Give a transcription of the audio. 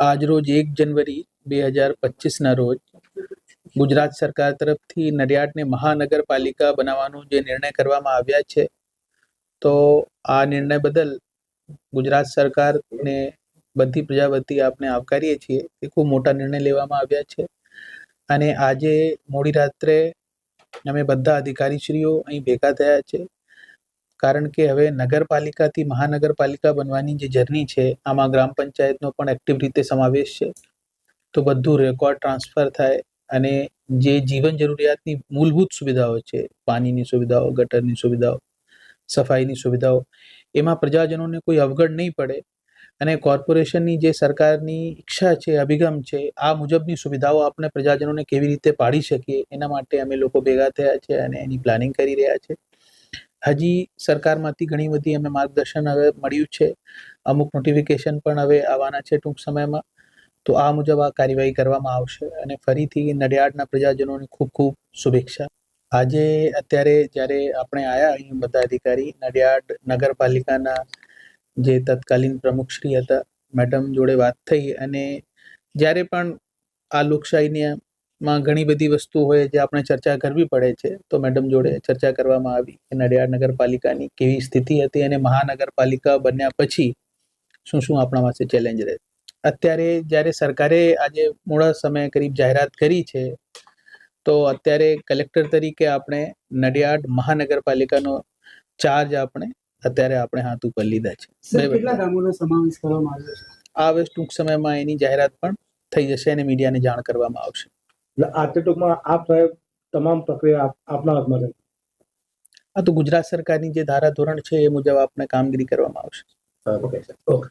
આજરોજ એક જનવરી બે હજાર પચીસના રોજ ગુજરાત સરકાર તરફથી નડિયાદને મહાનગરપાલિકા બનાવવાનો જે નિર્ણય કરવામાં આવ્યા છે, તો આ નિર્ણય બદલ ગુજરાત સરકારને બધી પ્રજા વતી આપને આવકારીએ છીએ એ ખૂબ મોટા નિર્ણય લેવામાં આવ્યા છે. અને આજે મોડી રાત્રે અમે બધા અધિકારીશ્રીઓ અહીં ભેગા થયા છે. કારણ કે હવે નગરપાલિકાથી મહાનગરપાલિકા બનવાની જે જર્ની છે, આમાં ગ્રામ પંચાયતનો પણ એક્ટિવ રીતે સમાવેશ છે. તો બધું રેકોર્ડ ટ્રાન્સફર થાય અને જે જીવન જરૂરિયાતની મૂળભૂત સુવિધાઓ છે, પાણીની સુવિધાઓ, ગટરની સુવિધાઓ, સફાઈની સુવિધાઓ, એમાં પ્રજાજનોને કોઈ અવગણ નહીં પડે અને કોર્પોરેશનની જે સરકારની ઈચ્છા છે, અભિગમ છે, આ મુજબની સુવિધાઓ આપણે પ્રજાજનોને કેવી રીતે પાડી શકીએ, એના માટે અમે લોકો ભેગા થયા છે અને એની પ્લાનિંગ કરી રહ્યા છે. હજી સરકારમાંથી ઘણી બધી અમે માર્ગદર્શન હવે મળ્યું છે. અમુક નોટિફિકેશન પણ હવે આવવાના છે ટૂંક સમયમાં. તો આ મુજબ આ કાર્યવાહી કરવામાં આવશે અને ફરીથી નડિયાડના પ્રજાજનોની ખૂબ ખૂબ શુભેચ્છા. આજે અત્યારે જ્યારે આપણે આવ્યા અહીં બધા અધિકારી, નડિયાડ નગરપાલિકાના જે તત્કાલીન પ્રમુખશ્રી હતા, મેડમ જોડે વાત થઈ અને જ્યારે પણ આ લોકશાહીની માં ઘણી બધી વસ્તુ હોય જે આપણે ચર્ચા કરવી પડે છે. તો મેડમ જોડે ચર્ચા કરવામાં આવી કે નડિયાદ નગરપાલિકાની કેવી સ્થિતિ હતી અને મહાનગરપાલિકા બન્યા પછી શું શું આપણા પાસે ચેલેન્જ રહે. અત્યારે જ્યારે સરકારે આજે મોડા સમયે કરીબ જાહેરાત કરી છે તો અત્યારે કલેક્ટર તરીકે આપણે નડિયાદ મહાનગરપાલિકાનો ચાર્જ આપણે અત્યારે આપણે હાથ ઉપર લીધા છે. કેટલા ગામોનો સમાવેશ કરવામાં આવ્યો છે? આ હવે ટૂંક સમયમાં એની જાહેરાત પણ થઈ જશે અને મીડિયાને જાણ કરવામાં આવશે. એટલે આતે ટૂંકમાં આપ સાહેબ તમામ પ્રક્રિયા આપ- આપના હાથમાં રહેશે આ તો ગુજરાત સરકારની જે ધારા ધોરણ છે એ મુજબ આપણે કામગીરી કરવામાં આવશે. Okay okay